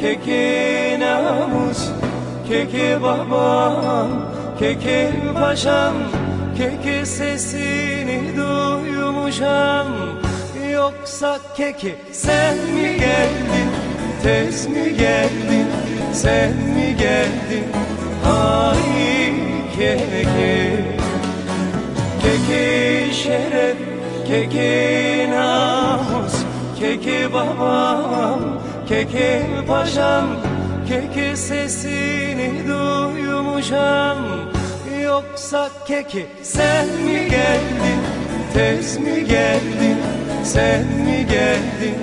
keki namus Keki babam, keki paşam Keki sesini duymuşam. Yoksa keki sen mi geldin, tez mi geldin Sen mi geldin, ay keki Keki şeref, keki namus Keki babam, keki paşam Keki sesini duymuşam. Yoksa keki sen mi geldin Tez mi geldin Sen mi geldin?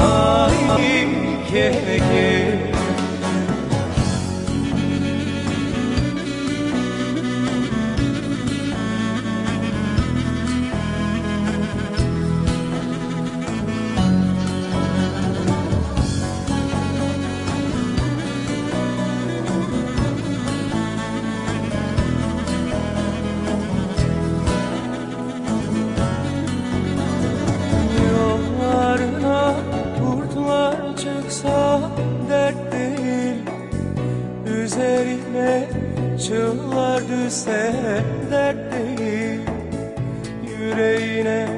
Ay keki Üzerine çığlar düşse dert değil. Yüreğine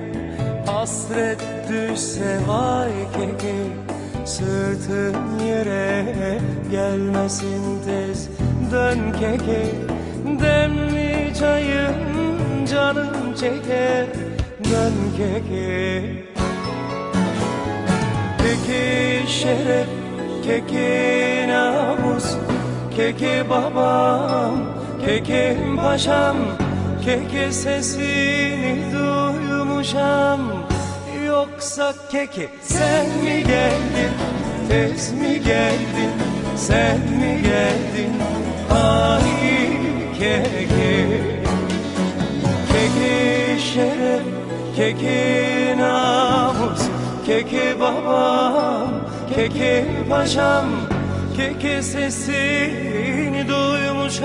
hasret düşse vay keke Sırtın yere gelmesin tez. Dön keke Demli çayın canım çeker dön keke Keki şeref, keki namus Keki babam, keki paşam Keki sesini duymuşam. Yoksa keki sen mi geldin, tez mi geldin Sen mi geldin, ay keki Keki şeref, keki namus Keki babam, keki paşam Belki ki sesini duymuş